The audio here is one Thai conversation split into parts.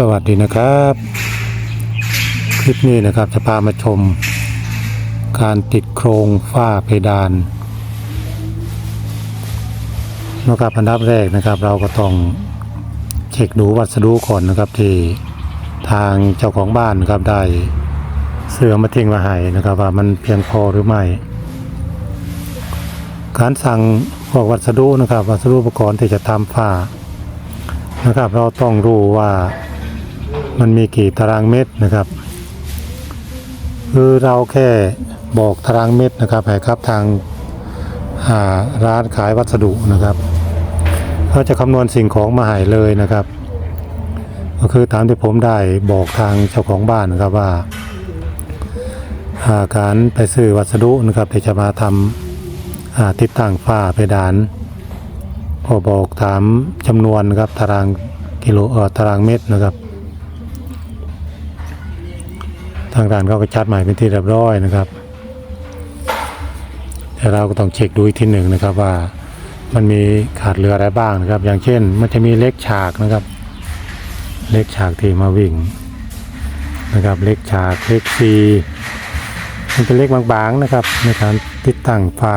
สวัสดีนะครับ คลิปนี้นะครับจะพามาชม การติดโครงฝ้าเพดานนะครับอันดับแรกนะครับ เราก็ต้องเช็คดูวัสดุก่อนนะครับ ที่ทางเจ้าของบ้านครับได้เสื้อมาทิ้งมาให้นะครับ ว่ามันเพียงพอหรือไม่ การสั่งพวกวัสดุนะครับ วัสดุอุปกรณ์ที่จะทำฝ้านะครับเราต้องรู้ว่า มันมีกี่ตารางเมตรนะครับคือเราแค่บอกตารางเมตรนะครับให้ครับทางาร้านขายวัสดุนะครับเขาจะคำนวณสิ่งของมาให้เลยนะครับ ก็คือตามที่ผมได้บอกทางเจ้าของบ้านนะครับว่าาการไปซื้อวัสดุนะครับที่จะมาทำาติดตั้งฝ้าเพดานพอบอกถามจำนวนนะครับตารางกิโลเออตารางเมตรนะครับ ทางด่านเขาก็ชัดหมายเป็นที่เรียบร้อยนะครับ แต่เราก็ต้องเช็คดูอีกทีหนึ่งนะครับว่ามันมีขาดเหลืออะไรบ้างนะครับ อย่างเช่น มันจะมีเล็กฉากนะครับ เล็กฉากที่มาวิ่งนะครับ เล็กฉากเล็กซีมันเป็นเล็กบางๆนะครับ ในการติดตั้งฝ้า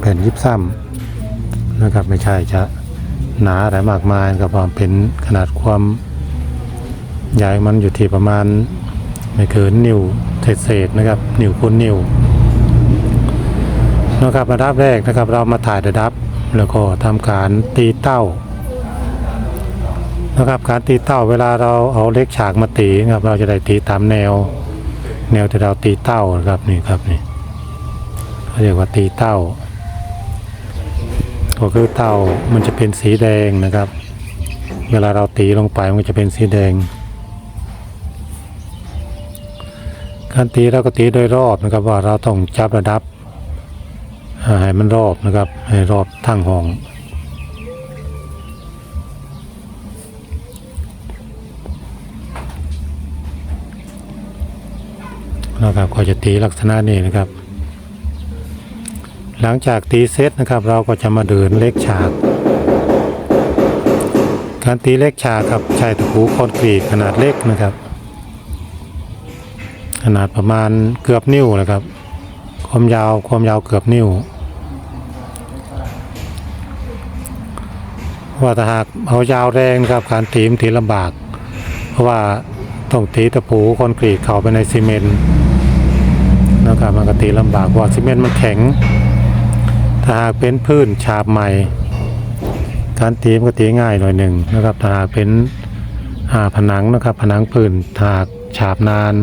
แผ่นยิบซ้ำนะครับ ไม่ใช่จะหนาอะไรมากมายนะครับความเป็นขนาดความใหญ่มันอยู่ที่ประมาณ ไม่เกินนิ้วเศษๆนะครับ นิ้วคูณนิ้วนะครับระดับแรกนะครับ เรามาถ่ายระดับ แล้วก็ทำการตีเต้านะครับ การตีเต้าเวลาเราเอาเล็กฉากมาตีนะครับ เราจะได้ตีตามแนว แนวที่เราตีเต้านะครับนี่ครับนี่เขาเรียกว่าตีเต้า ก็คือเต่ามันจะเป็นสีแดงนะครับ เวลาเราตีลงไปมันจะเป็นสีแดง การตีเราก็ตีโดยรอบนะครับ ว่าเราต้องจับระดับอ่าให้มันรอบนะครับ ให้รอบทั้งห้องนะครับก็จะตีลักษณะนี้นะครับ หลังจากตีเซตนะครับ เราก็จะมาเดินเล็กฉาก การตีเล็กฉากครับใช้ตะปูคอนกรีตขนาดเล็กนะครับ ขนาดประมาณเกือบนิ้วนะครับ ความยาวความยาวเกือบนิ้วว่าถ้าหากเอายาวแรงนะครับการตีมนตีลำบาก เพราะว่าต้องตีตะปูคอนกรีตเข้าไปในซีเมนต์นะครับมันก็ตีลำบากเพราะว่าซีเมนต์มันแข็ง ถ้าหากเป็นพื้นฉาบใหม่ การตีมก็ตีง่ายหน่อยหนึ่งนะครับถ้าหากเป็นผนังนะครับผนังพื้นถากฉาบนาน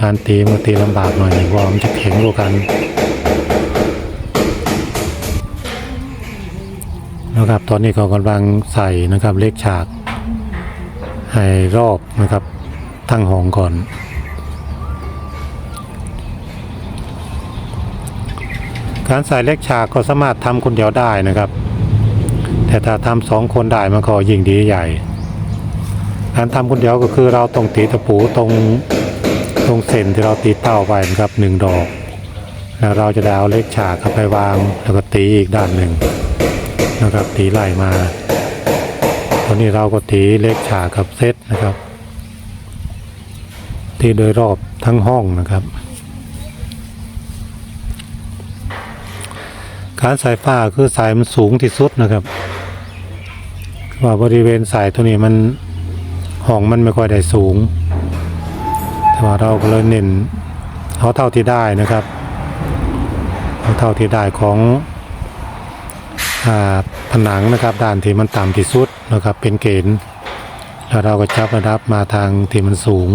การตีมันตีลำบากหน่อยเพราะมันจะแข็งกว่ากันนะครับตอนนี้เขากำลังใส่นะครับเลขฉาก ให้รอบนะครับทั้งห้องก่อนการใส่เล็กฉากก็สามารถทำคนเดียวได้นะครับ แต่ถ้าทำสองคนได้มันก็ยิ่งดีใหญ่ การทำคนเดียวก็คือเราต้องตีตะปูตรง ตรงเส้นที่เราตีเต้าไปนะครับหนึ่งดอก แล้วเราจะได้เอาเล็กฉากเข้าไปวางแล้วก็ตีอีกด้านหนึ่งนะครับตีไล่มาตอนนี้เราก็ตีเล็กฉากกับเซตนะครับตีโดยรอบทั้งห้องนะครับ การสายฟ้าคือสายมันสูงที่สุดนะครับ ว่าบริเวณสายตัวนี้มันห้องมันไม่ค่อยได้สูง ว่าเราก็เลยเน้นเอาเท่าที่ได้นะครับเอาเท่าที่ได้ของอผนังนะครับด้านที่มันต่ำที่สุดนะครับเป็นเกณฑ์แล้วเราก็จับระดับมาทางที่มันสูง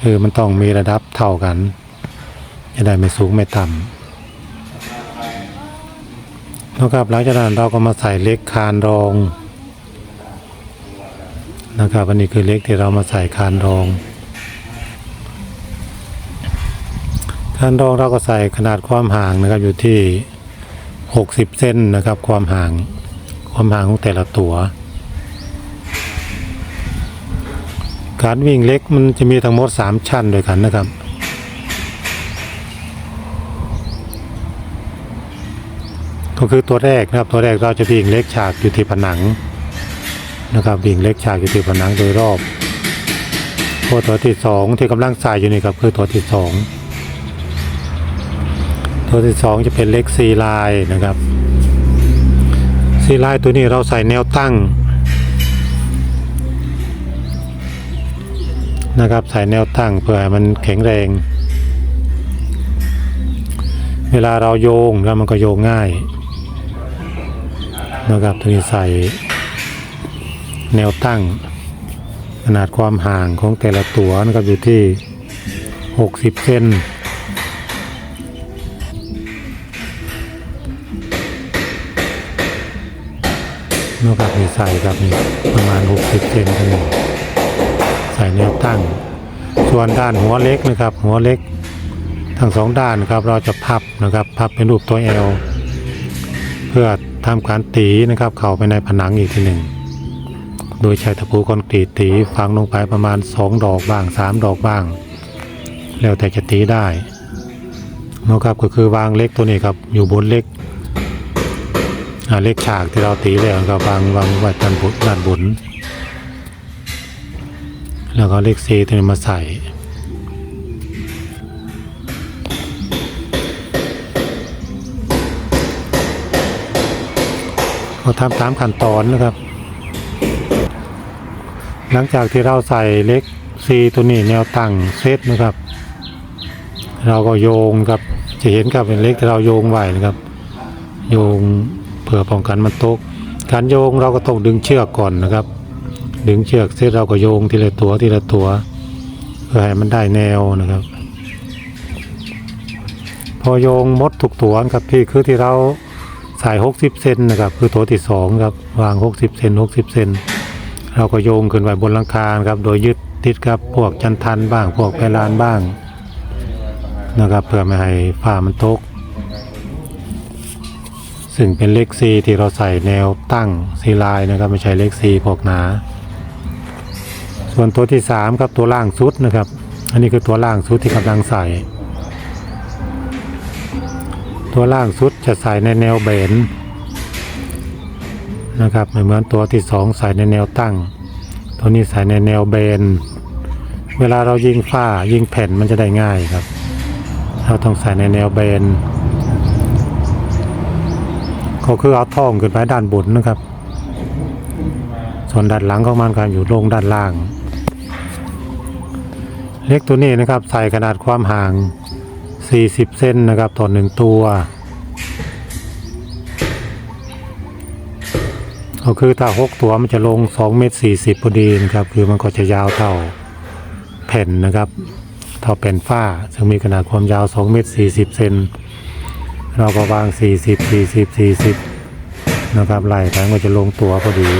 คือมันต้องมีระดับเท่ากันจะได้ไม่สูงไม่ต่ำนะครับหลังจากนั้นเราก็มาใส่เล็กคานรอง นะครับอันนี้คือเล็กที่เรามาใส่คานรอง คานรองเราก็ใส่ขนาดความห่างนะครับอยู่ที่ 60เซนนะครับ ความห่างความห่างของแต่ละตัวการวิ่งเล็กมันจะมีทั้งหมด 3 ชั้นด้วยกันนะครับ ก็คือตัวแรกนะครับตัวแรกเราจะวิ่งเล็กฉากอยู่ที่ผนัง นะครับดิ่งเล็กฉากอยู่ที่ผนังโดยรอบตัวตัวที่สองที่กำลังใส่อยู่นี่ครับคือตัวที่สองตัวที่สองจะเป็นเล็กซีลายนะครับซีลายตัวนี้เราใส่แนวตั้งนะครับใส่แนวตั้งเพื่อให้มันแข็งแรง เวลาเราโยงแล้วมันก็โยงง่ายนะครับตัวนี้ใส่ แนวตั้ง ขนาดความห่างของแต่ละตัวนะครับอยู่ที่ 60 เซนนะครับนี่ใส่ครับนี่ประมาณ 60 เซนเท่านี้ใส่แนวตั้ง ส่วนด้านหัวเล็กนะครับ หัวเล็กทั้งสองด้านนะครับเราจะพับนะครับพับเป็นรูปตัวแอลเพื่อทำการตีนะครับ เข้าไปในผนังอีกทีหนึ่ง โดยใช้ตะปูคอนกรีตตีฝังลงไปประมาณ 2 ดอกบ้าง 3 ดอกบ้าง แล้วแต่จะตีได้นะครับก็คือวางเล็กตัวนี้ครับอยู่บนเล็กอ่าเล็กฉากที่เราตีแล้วครับวางวางไว้ด้านบนด้านบน แล้วก็เลขซีตัวนี้มาใส่ก็ทำตามขั้นตอนนะครับ หลังจากที่เราใส่เล็กซีตัวนี้แนวตั้งเซตนะครับ เราก็โยงครับจะเห็นกับเป็นเล็กที่เราโยงไว้นะครับ โยงเพื่อป้องกันมันตกการโยงเราก็ต้องดึงเชือกก่อนนะครับ ดึงเชือกเสร็จเราก็โยงทีละตัวทีละตัวเพื่อให้มันได้แนวนะครับ พอโยงมดทุกตัวครับที่คือที่เราใส่60เซนนะครับ คือตัวที่สองครับวาง 60เซน60เซน เราก็โยงขึ้นไปบนหลังคาครับ โดยยึดติดกับพวกจันทันบ้าง พวกเพลานบ้างนะครับเพื่อไม่ให้ฝ้ามันตกซึ่งเป็นเลขซีที่เราใส่แนวตั้งซีลายนะครับไม่ใช่เลขซีพวกหนา ส่วนตัวที่สามครับตัวล่างสุดนะครับ อันนี้คือตัวล่างสุดที่กำลังใส่ ตัวล่างสุดจะใส่ในแนวเบน นะครับไม่เหมือนตัวที่สองใส่ในแนวตั้ง ตัวนี้ใส่ในแนวเบน เวลาเรายิงฝ้ายิงแผ่นมันจะได้ง่ายครับ เราต้องใส่ในแนวเบน ก็คือเอาท่องขึ้นไปด้านบนนะครับ ส่วนด้านหลังของมันก็อยู่ลงด้านล่าง เล็กตัวนี้นะครับใส่ขนาดความห่าง 40 เซนนะครับต่อหนึ่งตัว ก็คือถ้า6ตัวมันจะลง2เมตร40พอดีนะครับ คือมันก็จะยาวเท่าแผ่นนะครับ เท่าแผ่นฝ้า ซึ่งมีขนาดความยาว2เมตร40เซนเราก็วาง40 40 40นะครับไหล่ไปมันก็จะลงตัวพอดี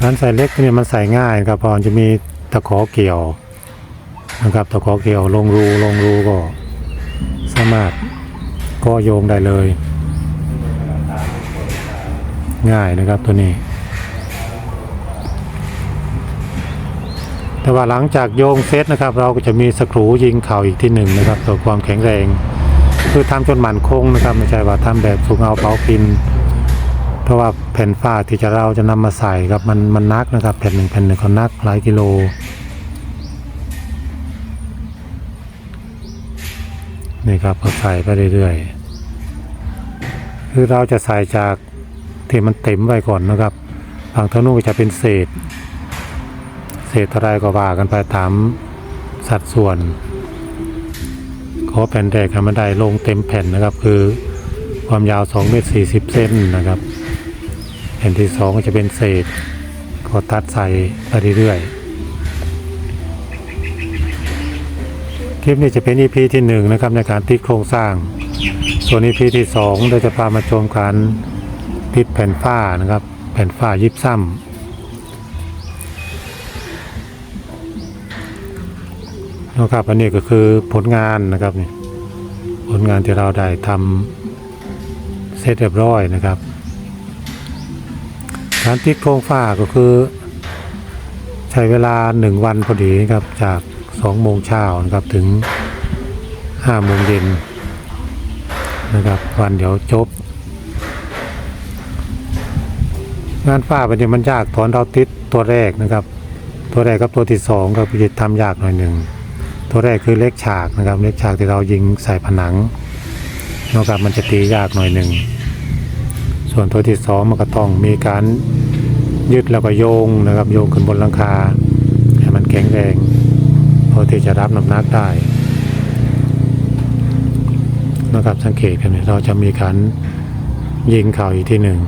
การใส่เล็กเนี่ยมันใส่ง่ายครับเพราะมันจะมีตะขอเกี่ยวนะครับตะขอเกี่ยวลงรูลงรูก็ สามารถก็โยงได้เลย ง่ายนะครับตัวนี้ แต่ว่าหลังจากโยงเซตนะครับ เราก็จะมีสกรูยิงเข่าอีกที่หนึ่งนะครับต่อความแข็งแรง คือทำจนหมันคงนะครับ ไม่ใช่ว่าทำแบบสูงเอาเผากินเพราะว่าแผ่นฝ้าที่จะเราจะนำมาใส่ครับมันมันนักนะครับ แผ่นหนึ่งแผ่นหนึ่งเขานักหลายกิโล นี่ครับก็ใส่ไปเรื่อยๆ คือเราจะใส่จากที่มันเต็มไว้ก่อนนะครับฝั่งท่านู้นก็จะเป็นเศษ เศษอะไรก็ว่ากันไปตามสัดส่วนขอแผ่นแรกให้มันได้ลงเต็มแผ่นนะครับ คือความยาว2เมตร40 เซนนะครับ แผ่นที่สองก็จะเป็นเศษก็ตัดใส่ไปเรื่อยๆ คลิปนี้จะเป็น EP ที่หนึ่งนะครับในการติดโครงสร้าง ส่วน EP ที่สองเราจะพามาชมการติดแผ่นฝ้านะครับ แผ่นฝ้ายิบซ้ำนะครับอันนี้ก็คือผลงานนะครับนี่ผลงานที่เราได้ทำเสร็จเรียบร้อยนะครับการติดโครงฝ้าก็คือ ใช้เวลาหนึ่งวันพอดีนะครับจาก สองโมงเช้านะครับถึงห้าโมงเย็นนะครับวันเดี๋ยวจบ งานฝ้าเป็นมันยากตอนเราติดตัวแรกนะครับ ตัวแรกกับตัวที่สองก็จะทำยากหน่อยหนึ่งตัวแรกคือเล็กฉากนะครับ เล็กฉากที่เรายิงใส่ผนังนะครับมันจะตียากหน่อยหนึ่งส่วนตัวที่สองมันก็ต้องมีการยึดแล้วก็โยงนะครับ โยงขึ้นบนหลังคาให้มันแข็งแรง อที่จะรับน้ำหนักได้นะครับสังเกตกันเนี่ยเราจะมีการยิงเข่าอีกที่หนึ่ง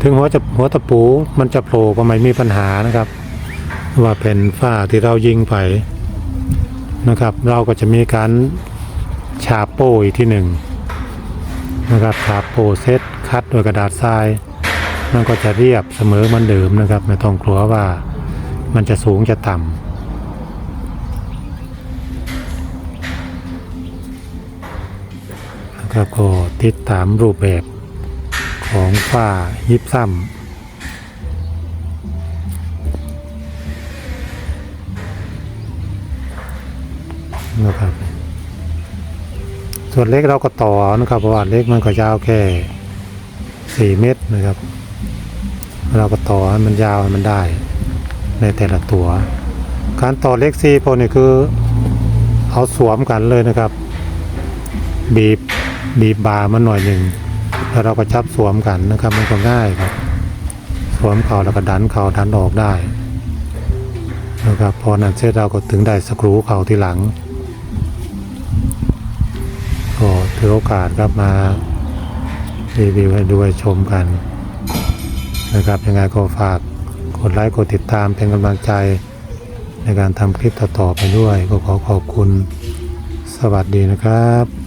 ถึงหัวจะหัวตะปูมันจะโผล่ก็ไม่มีปัญหานะครับ ว่าเป็นฝ้าที่เรายิงไปนะครับ เราก็จะมีการฉาบโป้อีกที่หนึ่งนะครับฉาบโป้เซตคัดด้วยกระดาษทรายมันก็จะเรียบเสมอเหมันเดิมนะครับ ไม่ต้องกลัวว่ามันจะสูงจะต่ำ นะครับก็ติดตามรูปแบบของฝ้ายิบซ้ำนะครับ ส่วนเล็กเราก็ต่อนะครับเพราะว่าเล็กมันก็ยาวแค่สี่เมตรนะครับ เราก็ต่อให้มันยาวให้มันได้ ในแต่ละตัว การต่อเล็กซีพวกนี้คือเอาสวมกันเลยนะครับ บีบ บีบบาร์มันหน่อยหนึ่งแล้วเราก็จับสวมกันนะครับ มันก็ง่ายครับ สวมเข่าแล้วก็ดันเข่าดันออกได้นะครับพอนั้นเสร็จเราก็ถึงได้สกรูเข่าที่หลังก็ถือโอกาสครับมารีวิวให้ด้วยชมกันนะครับยังไงก็ฝากกดไลค์กดติดตามเป็นกำลังใจในการทำคลิปต่อๆไปด้วย ก็ขอขอบคุณสวัสดีนะครับ